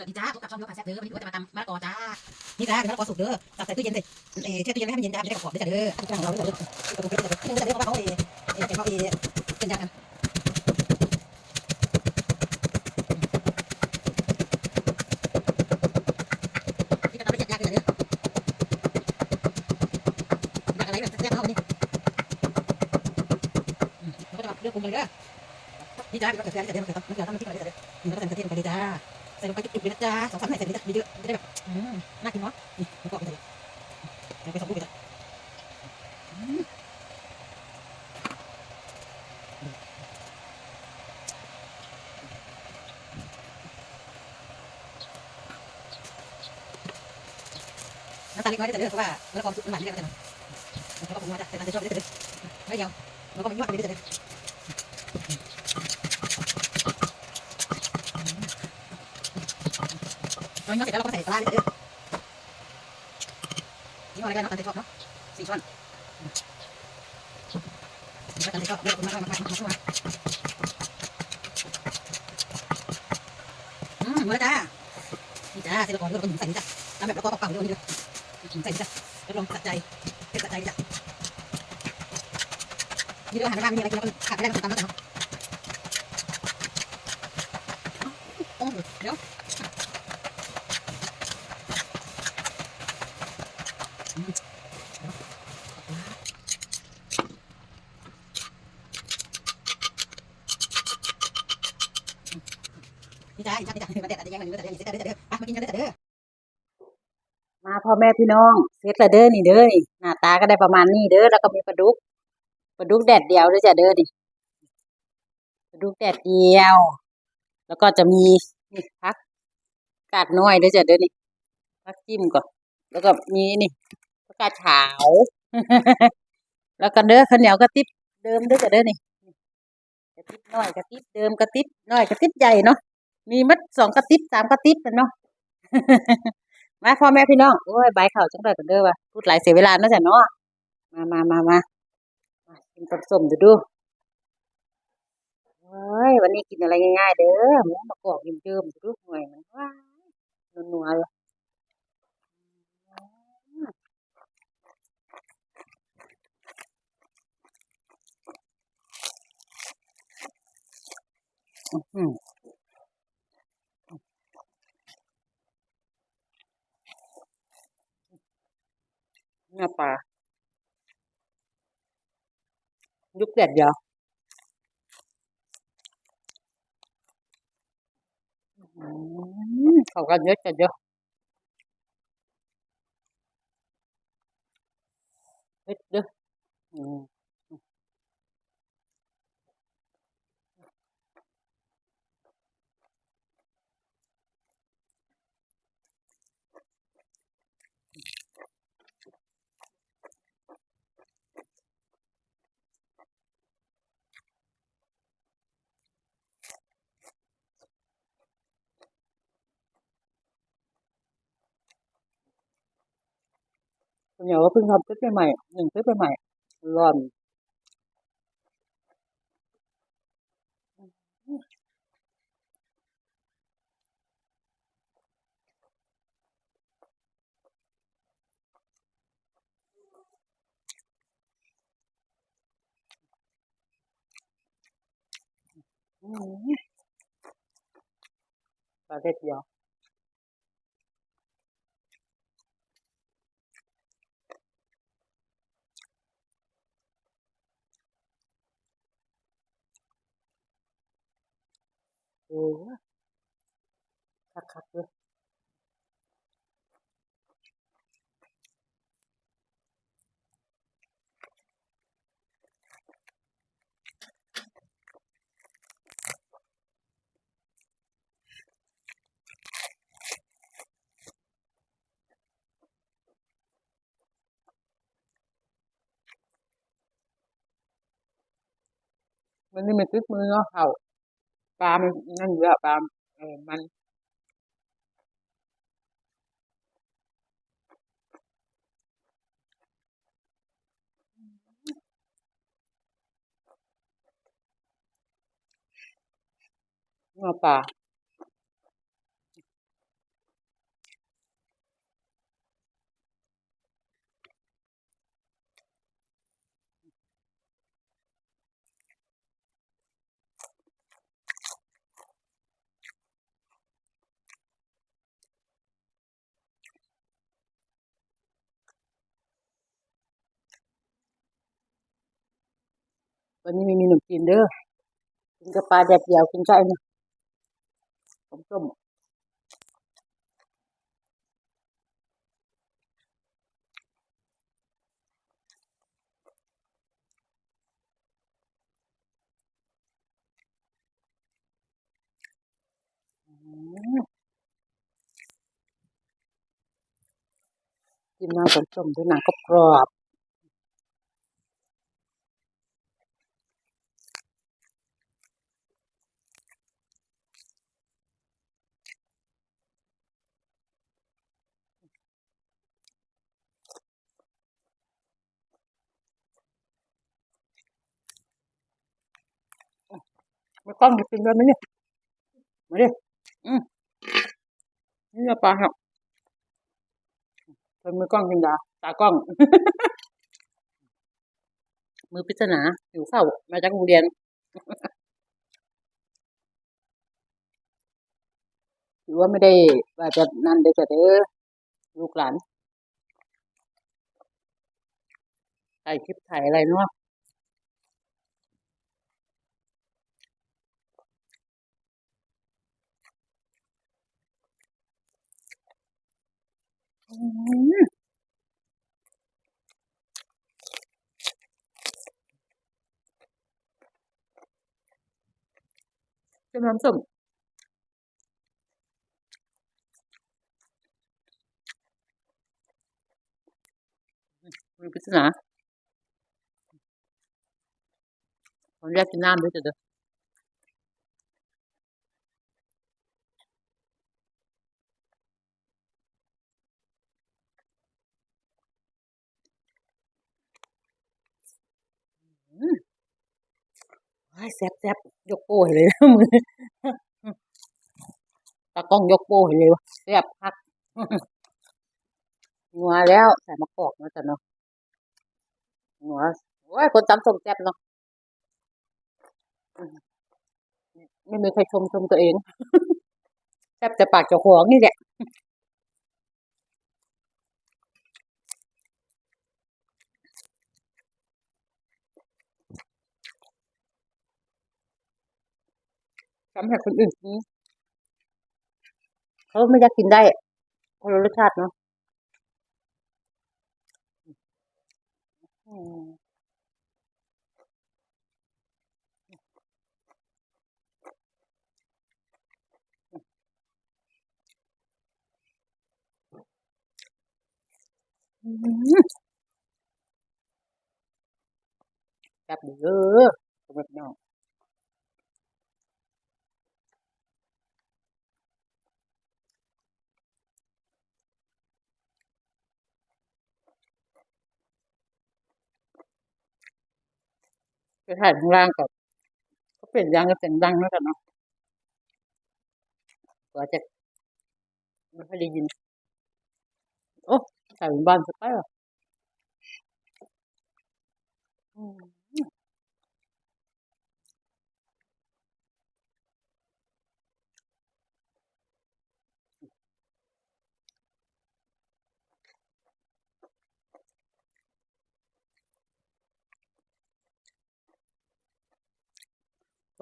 วัสดีจ้าพบกับช่องยกาแซ่บเด้อวันนี้ว่าจะมาตำมะละกอจ้า นี่จ้าเป็นมะละกอสุกเด้อตักใส่ตู้เย็นสิเอ่อแช่ตู้เย็นไว้ให้มันเย็นจ้าจะได้กรอบๆด้วยจ้าเด้ออันนี้ของเราเด้อเด้อกระปุกเด้อเด้อเด้อเพราะว่าเขาเอ่อเอ่อเขาเอ่อเป็นยากันนี่ก็ตำละเอียดยากเลยจ้าเด้อยากอะไรแบบแซ่บๆเอาอันนี้อืมแล้วก็จะมาเลือกปรุงกันเลยเด้อนี่จ้าเป็นมะเขือเทศจ้าเด้อมะเขือมะเขือต้องมาที่ก่อนเลยจ้าเด้ออืมแล้วก็ใส่มะเขือเทศลงไปเลยจ้า ใส่ลงไปจุกๆเลยนะจ๊ะสองสามหน่อยใส่เลยจ้ะเยอะๆจะได้แบบอืมน่ากินเนาะนี่แล้วก็เอาไปใส่เลยเอาไปสองลูกเลยจ้ะน้ำตาลเล็กน้อยได้แต่เด้อเพราะว่าเมื่อความสุกมันหวานนี่แหละก็จะมันแล้วก็ปรุงมาจะใส่ตามใจชอบได้แต่เด้อไม่เดียวแล้วก็มันยั่วไปได้แต่เด้อ เราเนาะเสร็จแล้วเราก็ใส่ปลาร้าไปเด้อนี่ห้ออะไรกันเนาะตามใจชอบเนาะสี่ช้อนนี่ก็ตามใจชอบเลือกคนมากมากมากมากมากอืมหมาแล้วจ้านี่จ้าเสร็จแล้วก่อนเลือกคนใส่นี่จ้ะทำแบบแล้วก็เป่าเดี๋ยวนี้เลยใส่นี่จ้ะรับรองสะใจเผ็ดสะใจจ้ะนี่เรื่ออาหารในบ้านมีอะไรกินแล้วก็ขาดไม่ได้ก็ตามแล้วกันเนาะโอ้เดี๋ยว นี่จ้าอีกจ้านี่จ้ามาเด็ดอาจจะแย่งกันอยู่แต่เดี๋ยวอย่าเสียใจเด้อเด้อมากินกันเด้อเด้อมาพ่อแม่พี่น้องเสร็จแล้วเด้อนี่เด้อนี่หน้าตาก็ได้ประมาณนี้เด้อแล้วก็มีปลาดุกปลาดุกแดดเดียวเด้อจ้ะเด้อนี่ปลาดุกแดดเดียว แล้วก็จะมีนี่พักกาดน้อยเด้อจ้ะเด้อนี่พักจิ้มก่อนแล้วก็มีนี่ผักกาดขาวแล้วก็เด้อข้าวเหนียวกระติบเดิมเด้อจ้ะเด้อนี่กระติบน้อยกระติบเดิมกระติบน้อยกระติบใหญ่เนาะ มีมัดสองกระติบสามกระติบกันเนาะมาพ่อแม่พี่น้องโอ้ยใบายข่าจังเลยกันเด้อวะพูดหลายเสียเวลาเนาะจ้ะเนาะมามามามามากินต้มส้มดูดูเฮ้ยวันนี้กินอะไรง่ายๆเด้อหมูมะกอกยิมเจิมดูดูหน่วยมันว้านัวๆเลยอื้อหือเนื้อปลา ยุกแดดเดียวอืมเข้ากันเยอะจัดเยอะเฮ็ดเด้ออืมคุณเหนียว ก็เพิ่งทำคลิปใหม่ๆหนึ่งคลิปใหม่ๆร้อนอืมปลาเด็ดเดียว โอ้ยคักๆเลยมันนี่มันติดมือเนาะเขา ปลามันนั่นอยู่แล้วปลาเออมันเนื้อปลา วันนี้ไม่มีหนุ่มจีนเด้อกินกับปลาแดดเดียวกินกับไอ้นี่ผมส้มอืมกินน้ำผมส้มด้วยหนังกรอบ ๆไม่ต้องกินด้วยไหมเนี่ยมาดิอืมนี่จะปลาครับเป็นมือกล้องกินดาตากล้อง มือปริศนาอยู่เข้ามาจากโรงเรียนถือว่าไม่ได้ว่าจะนั่นได้จะเด้อลูกหลานถ่ายคลิปถ่ายอะไรเนาะ อืมเจ้าน้ำส้มมือปริศนาผมอยากกินน้ำด้วยจ้ะเด้ออืมว้าย แซ่บแซ่บยกโป้เลยมือตากล้องยกโป้เลยวะแซ่บคักนัวแล้วใส่มะกอกมาจ้ะเนาะนัวโอ้ยคนตำสมแซ่บเนาะไม่มีใครชมชมตัวเองแซ่บแต่ปากเจ้าของนี่แหละ ทำให้คนอื่นกินเขาไม่อยากกินได้คนละรสชาติเนาะอืมอืมแซ่บเด้อสำหรับน้อง ไปถ่ายข้างล่างกับก็เปลี่ยนยางก็เสียงดังแล้วกันเนาะกว่าจะไม่ค่อยได้ยิน โอ้ถ่ายบนบ้านสักไปอะอื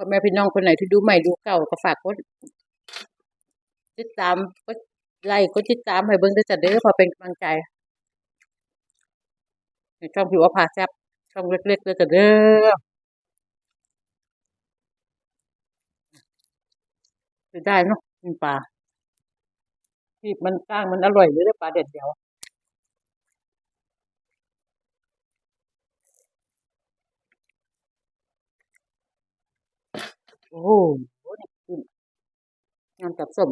พ่อแม่พี่น้องคนไหนที่ดูใหม่ดูเก่าก็ฝากกดติดตามกดไลค์กดติดตามให้เบิ่งด้จ้ะเด้อพอเป็นกำลังใจในช่องผิวพาแซ่บช่องเล็กๆด้วยจ้ะเด้อจะได้เนาะกินปลาที่มันก้างมันอร่อยเลยเด้อปลาเด็ดเดียว โอ้โหนี่ขึ้นงานกับส้ม